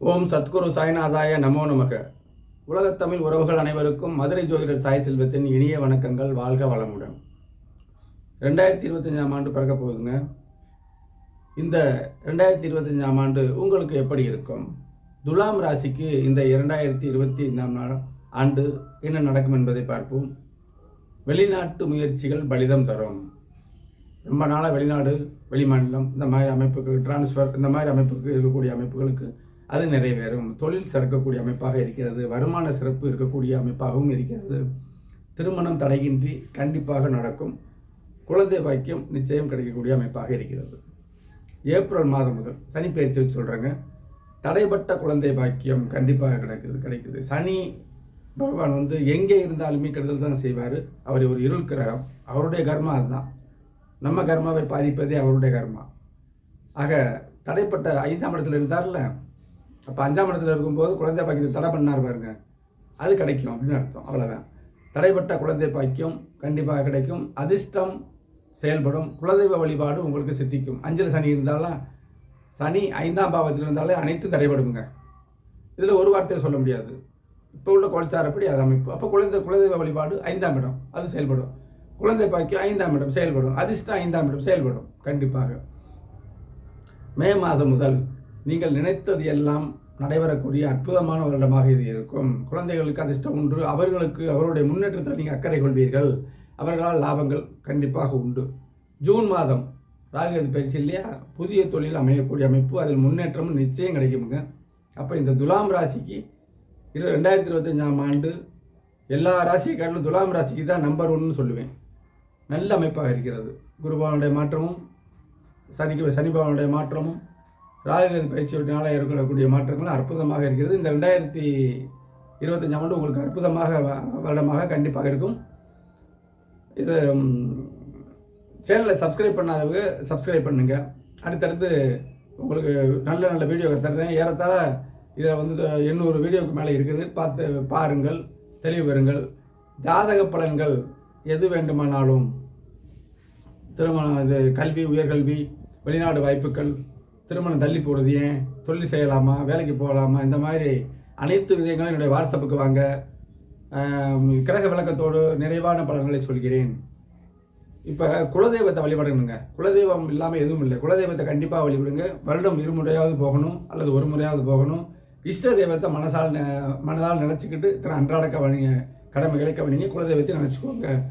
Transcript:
ஓம் சத்குரு சாய்நாதாய நமோ நமக. உலகத்தமிழ் உறவுகள் அனைவருக்கும் மதுரை ஜோதிடர் சாய் செல்வத்தின் இனிய வணக்கங்கள் வாழ்க வளமுடன். ரெண்டாயிரத்தி இருபத்தஞ்சாம் ஆண்டு பிறக்க போகுதுங்க. இந்த ரெண்டாயிரத்தி இருபத்தஞ்சாம் ஆண்டு உங்களுக்கு எப்படி இருக்கும்? துலாம் ராசிக்கு இந்த இரண்டாயிரத்தி இருபத்தி ஐந்தாம் ஆண்டு என்ன நடக்கும் என்பதை பார்ப்போம். வெளிநாட்டு முயற்சிகள் பலிதம் தரும். ரொம்ப நாளாக வெளிநாடு வெளிமாநிலம் இந்த மாதிரி அமைப்புக்கு டிரான்ஸ்ஃபர் இந்த மாதிரி அமைப்புக்கு இருக்கக்கூடிய அமைப்புகளுக்கு அது நிறைவேறும் தொழில் சிறக்கக்கூடிய அமைப்பாக இருக்கிறது வருமான சிறப்பு இருக்கக்கூடிய அமைப்பாகவும் இருக்கிறது. திருமணம் தடையின்றி கண்டிப்பாக நடக்கும். குழந்தை பாக்கியம் நிச்சயம் கிடைக்கக்கூடிய அமைப்பாக இருக்கிறது. ஏப்ரல் மாதம் முதல் சனி பயிற்சி வச்சு சொல்கிறேங்க தடைப்பட்ட குழந்தை பாக்கியம் கண்டிப்பாக கிடைக்குது கிடைக்குது. சனி பகவான் வந்து எங்கே இருந்தாலுமே கெடுதல் தான் செய்வார். அவர் ஒரு இருள் கிரகம். அவருடைய கர்மா அதுதான். நம்ம கர்மாவை பாதிப்பதே அவருடைய கர்மா. ஆக தடைப்பட்ட ஐந்தாம் இடத்துல இருந்தார்ல அப்போ அஞ்சாம் இடத்துல இருக்கும்போது குழந்தை பாக்கியத்தை தடை பண்ணார் பாருங்க. அது கிடைக்கும் அப்படின்னு அர்த்தம்? அவ்வளோதான் தடைப்பட்ட குழந்தை பாக்கியம் கண்டிப்பாக கிடைக்கும். அதிர்ஷ்டம் செயல்படும். குலதெய்வ வழிபாடு உங்களுக்கு சித்திக்கும். அஞ்சல் சனி இருந்தாலும் சனி ஐந்தாம் பாவத்தில் இருந்தாலே அனைத்தும் தடைபடுங்க. இதில் ஒரு வார்த்தையை சொல்ல முடியாது. இப்போ உள்ள கோல்சாரப்படி அது அமைப்பு. அப்போ குழந்தை குலதெய்வ வழிபாடு ஐந்தாம் இடம் அது செயல்படும். குழந்தை பாக்கியம் ஐந்தாம் இடம் செயல்படும். அதிர்ஷ்டம் ஐந்தாம் இடம் செயல்படும் கண்டிப்பாக. மே மாதம் முதல் நீங்கள் நினைத்தது எல்லாம் நடைபெறக்கூடிய அற்புதமான வருடமாக இது இருக்கும். குழந்தைகளுக்கு அதிர்ஷ்டம் உண்டு. அவர்களுக்கு அவருடைய முன்னேற்றத்தில் நீங்கள் அக்கறை கொள்வீர்கள். அவர்களால் லாபங்கள் கண்டிப்பாக உண்டு. ஜூன் மாதம் ராகுகேது பயிற்சி இல்லையா? புதிய தொழில் அமையக்கூடிய அமைப்பு. அதில் முன்னேற்றமும் நிச்சயம் கிடைக்குமுங்க. அப்போ இந்த துலாம் ராசிக்கு இரு ரெண்டாயிரத்தி இருபத்தஞ்சாம் ஆண்டு எல்லா ராசியை காட்டிலும் துலாம் ராசிக்கு தான் நம்பர் ஒன்னு சொல்லுவேன். நல்ல அமைப்பாக இருக்கிறது. குருபவனுடைய மாற்றமும் சனிக்கு சனி பகவானுடைய மாற்றமும் ராகுகேது பயிற்சியினால ஏற்படக்கூடிய மாற்றங்களும் அற்புதமாக இருக்கிறது. இந்த ரெண்டாயிரத்தி இருபத்தஞ்சாம் ஆண்டு உங்களுக்கு அற்புதமாக வருடமாக கண்டிப்பாக இருக்கும். இது சேனலை சப்ஸ்கிரைப் பண்ணாதவங்க சப்ஸ்கிரைப் பண்ணுங்கள் அடுத்தடுத்து உங்களுக்கு நல்ல நல்ல வீடியோ தருவேன் ஏறத்தாழ இதில் வந்து எண்ணூறு வீடியோவுக்கு மேலே இருக்குது. பார்த்து பாருங்கள் தெளிவு பெறுங்கள். ஜாதக பலன்கள் எது வேண்டுமானாலும் திருமணம் இது கல்வி உயர்கல்வி வெளிநாடு வாய்ப்புகள் திருமணம் தள்ளி போடுறது ஏன்? தொழில் செய்யலாமா? வேலைக்கு போகலாமா? இந்த மாதிரி அனைத்து விதங்களும் என்னுடைய வாட்ஸ்அப்புக்கு வாங்க. கிரக விளக்கத்தோடு நிறைவான பலன்களை சொல்கிறேன். இப்போ குலதெய்வத்தை வழிபடணுங்க. குலதெய்வம் இல்லாமல் எதுவும் இல்லை. குலதெய்வத்தை கண்டிப்பாக வழிபடுங்க. வருடம் இருமுறையாவது போகணும். அல்லது ஒரு முறையாவது போகணும். இஷ்ட தெய்வத்தை மனசால் மனதால் நினச்சிக்கிட்டு இத்தனை அன்றாட கவனிங்க கடமைகளை கவனிங்க. குலதெய்வத்தை நினச்சிக்கோங்க.